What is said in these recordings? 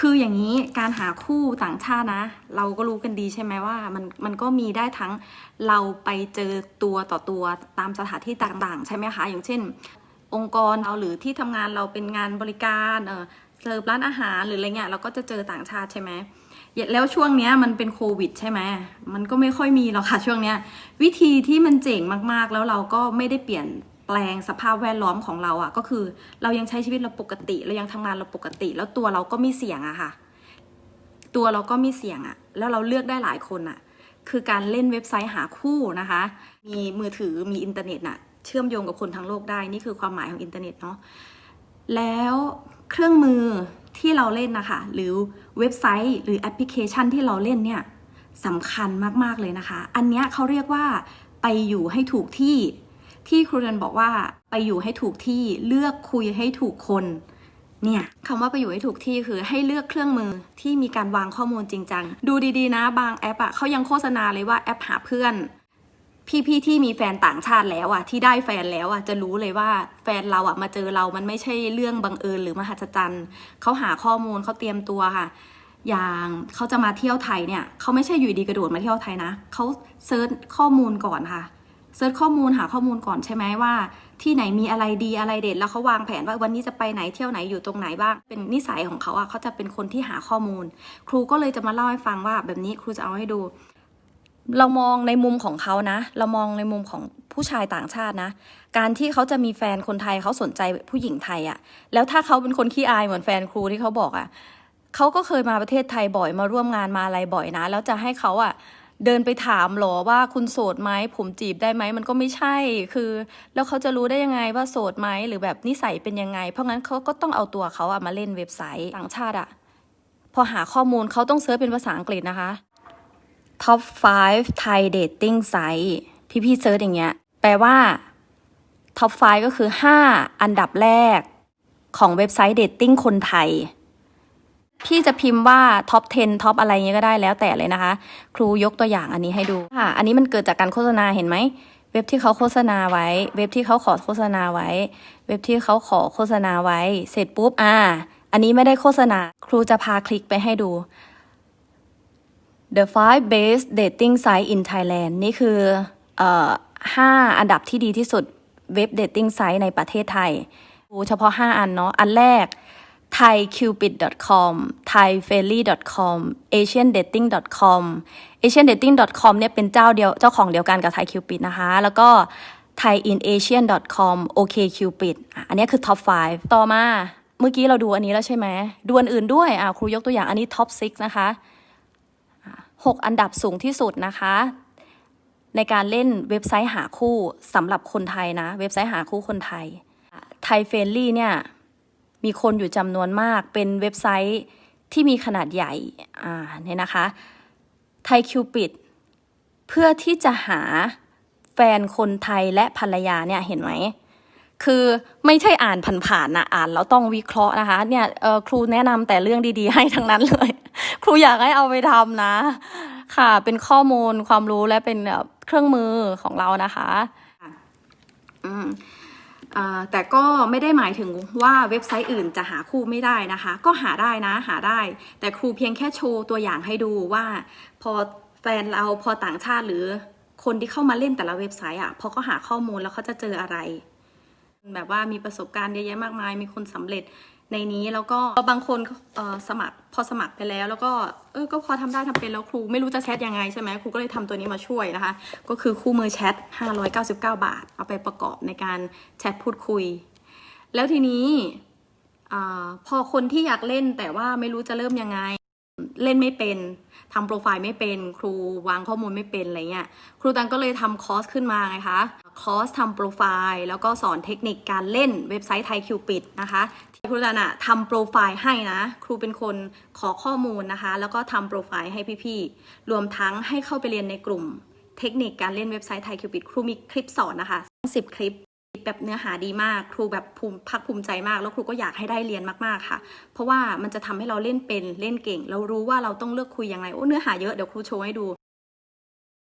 คืออย่างนี้การหาคู่ต่างชาตินะ เราก็รู้กันดีใช่ไหมว่ามันมันก็มีได้ทั้งเราไปเจอตัวต่อตัวตามสถานที่ต่างๆ ใช่ไหมคะอย่างเช่น องค์กรเราหรือที่ทำงานเราเป็นงานบริการเออเสิร์ฟร้านอาหารหรืออะไรเงี้ยเราก็จะเจอต่างชาติใช่ไหมแล้วช่วงเนี้ยมันเป็นโควิดใช่ไหมมันก็ไม่ค่อยมีหรอกค่ะช่วงเนี้ยวิธีที่มันเจ๋งมากๆ แล้วเราก็ไม่ได้เปลี่ยน แปลงสภาพแวดล้อมของเราอะ่ะก็คือเรายังใช้ชีวิตเราปกติ เรายังทำงานเราปกติ แล้วตัวเราก็ไม่เสี่ยงอะค่ะ ตัวเราก็ไม่เสี่ยงอะแล้วเราเลือกได้หลายคนอะคือการเล่นเว็บไซต์หาคู่นะคะ มีมือถือมีอินเทอร์เน็ตน่ะเชื่อมโยงกับคนทั้งโลกได้นี่คือความหมายของอินเทอร์เน็ตเนาะแล้วเครื่องมือที่เราเล่นนะคะ หรือเว็บไซต์หรือแอปพลิเคชันที่เราเล่นเนี่ยสำคัญมาก ๆ เลยนะคะ อันเนี้ยเขาเรียกว่าไปอยู่ให้ถูกที่ ที่ครูเรนบอกว่าไปอยู่ให้ถูกที่เลือกคุยให้ถูกคนเนี่ยคำว่าไปอยู่ให้ถูกที่คือให้เลือกเครื่องมือที่มีการวางข้อมูลจริงจังดูดีๆนะ บางแอปอะเขายังโฆษณาเลยว่าแอปหาเพื่อน พี่ๆที่มีแฟนต่างชาติแล้วอะที่ได้แฟนแล้วอะจะรู้เลยว่าแฟนเราอะมาเจอเรามันไม่ใช่เรื่องบังเอิญหรือมหัศจรรย์เขาหาข้อมูลเขาเตรียมตัวค่ะ อย่างเขาจะมาเที่ยวไทยเนี่ยเขาไม่ใช่อยู่ดีกระโดดมาเที่ยวไทยนะเขาเซิร์ชข้อมูลก่อนค่ะ เซิร์ชข้อมูลหาข้อมูลก่อนใช่ไหมว่า ที่ไหนมีอะไรดีอะไรเด็ดแล้วเขาวางแผนว่าวันนี้จะไปไหนเที่ยวไหนอยู่ตรงไหนบ้าง เป็นนิสัยของเขาอะเขาจะเป็นคนที่หาข้อมูล ครูก็เลยจะมาเล่าให้ฟังว่า แบบนี้ครูจะเอาให้ดู เรามองในมุมของเขานะ เรามองในมุมของผู้ชายต่างชาตินะ การที่เขาจะมีแฟนคนไทยเขาสนใจผู้หญิงไทยอะแล้วถ้าเขาเป็นคนขี้อายเหมือนแฟนครูที่เขาบอกอะเขาก็เคยมาประเทศไทยบ่อยมาร่วมงานมาอะไรบ่อยนะ แล้วจะให้เขาอะ เดินไปถามหรอว่าคุณโสดไหมผมจีบได้ไหมมันก็ไม่ใช่คือ แล้วเขาจะรู้ได้ยังไงว่าโสดไหมหรือแบบนิสัยเป็นยังไง เพราะงั้นเขาก็ต้องเอาตัวเขาอะมาเล่นเว็บไซต์ต่างชาติอะพอหาข้อมูลเขาต้องเซิร์ชเป็นภาษาอังกฤษนะคะ top 5 Thai dating site พี่พี่ๆเซิร์ชอย่างเงี้ย แปลว่า top 5 ก็คือ 5 อันดับแรกของเว็บไซต์เดทติ้งคนไทย พี่จะพิมพ์ว่า top 10 top อะไรเงี้ยก็ได้แล้วแต่เลยนะคะ ครูยกตัวอย่างอันนี้ให้ดูค่ะ อันนี้มันเกิดจากการโฆษณาเห็นไหม เว็บที่เขาโฆษณาไว้ เว็บที่เขาขอโฆษณาไว้ เว็บที่เขาขอโฆษณาไว้ เสร็จปุ๊บ อ่า อันนี้ไม่ได้โฆษณา ครูจะพาคลิกไปให้ดู The five best dating site in Thailand นี่คือเอ่อห้าอันดับที่ดีที่สุดเว็บ dating site ในประเทศไทยดูเฉพาะ 5 อันเนาะ อันแรก thaicupid.com thaifairly.com asiandating.com asiandating.com เนี่ยเป็นเจ้าเดียวเจ้าของเดียวกันกับ thaicupid นะคะ แล้วก็ thaiinasian.com okcupid อะอันนี้คือ top 5 ต่อมาเมื่อกี้เราดูอันนี้แล้วใช่ไหมดูอันอื่นด้วยอะครูยกตัวอย่างอันนี้ top 6 นะคะ 6 อันดับสูงที่สุดนะคะ ในการเล่นเว็บไซต์หาคู่สำหรับคนไทยนะ เว็บไซต์หาคู่คนไทยไทยเฟรนลี่เนี่ย มีคนอยู่จำนวนมากเป็นเว็บไซต์ที่มีขนาดใหญ่อ่าเนี่ยนะคะไทยคิวปิดเพื่อที่จะหาแฟนคนไทยและภรรยาเนี่ยเห็นไหมคือไม่ใช่อ่านผ่านๆนะอ่านแล้วต้องวิเคราะห์นะคะเนี่ยครูแนะนำแต่เรื่องดีๆ ให้ทั้งนั้นเลย ครูอยากให้เอาไปทำนะ ค่ะเป็นข้อมูลความรู้และเป็นเครื่องมือของเรานะคะ อืมอ่า แต่ก็ไม่ได้หมายถึงว่าเว็บไซต์อื่นจะหาคู่ไม่ได้นะคะ ก็หาได้นะหาได้ แต่ครูเพียงแค่โชว์ตัวอย่างให้ดูว่า พอแฟนเราพอต่างชาติหรือคนที่เข้ามาเล่นแต่ละเว็บไซต์อะพอเขาหาข้อมูลแล้วเขาจะเจออะไร แบบว่ามีประสบการณ์เยอะแยะมากมาย มีคนสำเร็จ ในนี้แล้วก็บางคนสมัครพอสมัครไปแล้ว แล้วก็เออก็พอทำได้ทำเป็นแล้วครูไม่รู้จะแชทยังไงใช่ไหมครูก็เลยทำตัวนี้มาช่วยนะคะ ก็คือคู่มือแชท 599 บาท เอาไปประกอบในการแชทพูดคุย แล้วทีนี้อพอคนที่อยากเล่นแต่ว่าไม่รู้จะเริ่มยังไงเล่นไม่เป็นทำโปรไฟล์ไม่เป็น ครูวางข้อมูลไม่เป็นอะไรเงี้ยครูตังก็เลยทำคอร์สขึ้นมาไงคะ คอร์สทำโปรไฟล์แล้วก็สอนเทคนิคการเล่นเว็บไซต์ไทยคิวปิดนะคะที่ครูตันอะทำโปรไฟล์ให้นะ ครูเป็นคนขอข้อมูลนะคะ แล้วก็ทำโปรไฟล์ให้พี่ๆ รวมทั้งให้เข้าไปเรียนในกลุ่ม เทคนิคการเล่นเว็บไซต์ไทยคิวปิดครูมีคลิปสอนนะคะ10คลิปแบบเนื้อหาดีมาก ครูแบบภูมิภาคภูมิใจมาก แล้วครูก็อยากให้ได้เรียนมากๆค่ะ เพราะว่ามันจะทำให้เราเล่นเป็นเล่นเก่ง เรารู้ว่าเราต้องเลือกคุยยังไงโอ้เนื้อหาเยอะเดี๋ยวครูโชว์ให้ดู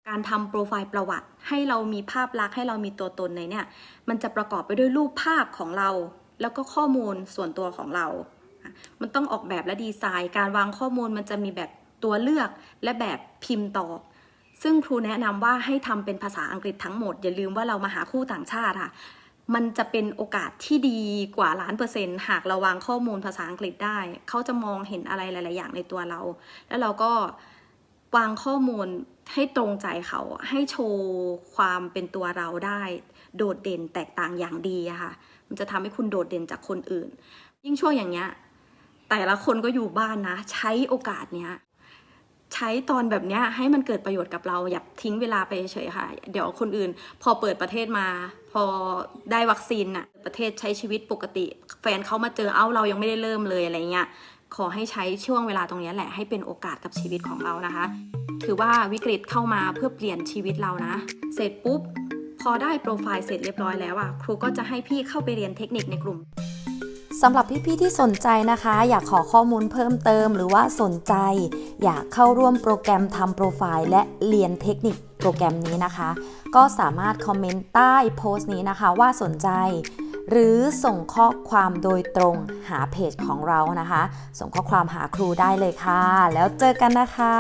การทำโปรไฟล์ประวัติ ให้เรามีภาพลักษณ์ให้เรามีตัวตนในเนี่ย มันจะประกอบไปด้วยรูปภาพของเรา แล้วก็ข้อมูลส่วนตัวของเรา มันต้องออกแบบและดีไซน์ การวางข้อมูลมันจะมีแบบตัวเลือกและแบบพิมพ์ตอบ ซึ่งครูแนะนำว่าให้ทำเป็นภาษาอังกฤษทั้งหมด อย่าลืมว่าเรามาหาคู่ต่างชาติค่ะมันจะเป็นโอกาสที่ดีกว่าล้านเปอร์เซ็นต์หากเราวางข้อมูลภาษาอังกฤษได้ เขาจะมองเห็นอะไรหลาย ๆ อย่างในตัวเรา แล้วเราก็ วางข้อมูลให้ตรงใจเขาให้โชว์ความเป็นตัวเราได้ โดดเด่นแตกต่างอย่างดีอะค่ะ มันจะทำให้คุณโดดเด่นจากคนอื่น ยิ่งช่วงอย่างเงี้ยแต่ละคนก็อยู่บ้านนะ ใช้โอกาสเนี้ยใช้ตอนแบบเนี้ยให้มันเกิดประโยชน์กับเราอย่าทิ้งเวลาไปเฉยค่ะ เดี๋ยวคนอื่น พอเปิดประเทศมา พอได้วัคซีนน่ะประเทศใช้ชีวิตปกติ แฟนเขามาเจอเอ้าเรายังไม่ได้เริ่มเลยอะไรเงี้ย ขอให้ใช้ช่วงเวลาตรงนี้แหละให้เป็นโอกาสกับชีวิตของเรานะคะ ถือว่าวิกฤตเข้ามาเพื่อเปลี่ยนชีวิตเรานะ เสร็จปุ๊บ พอได้โปรไฟล์เสร็จเรียบร้อยแล้วอะครูก็จะให้พี่เข้าไปเรียนเทคนิคในกลุ่มสำหรับพี่ๆที่สนใจนะคะ อยากขอข้อมูลเพิ่มเติมหรือว่าสนใจ อยากเข้าร่วมโปรแกรมทำโปรไฟล์ และเรียนเทคนิคโปรแกรมนี้นะคะ ก็สามารถคอมเมนต์ใต้โพสต์นี้นะคะว่าสนใจ หรือส่งข้อความโดยตรงหาเพจของเรานะคะ ส่งข้อความหาครูได้เลยค่ะ แล้วเจอกันนะคะ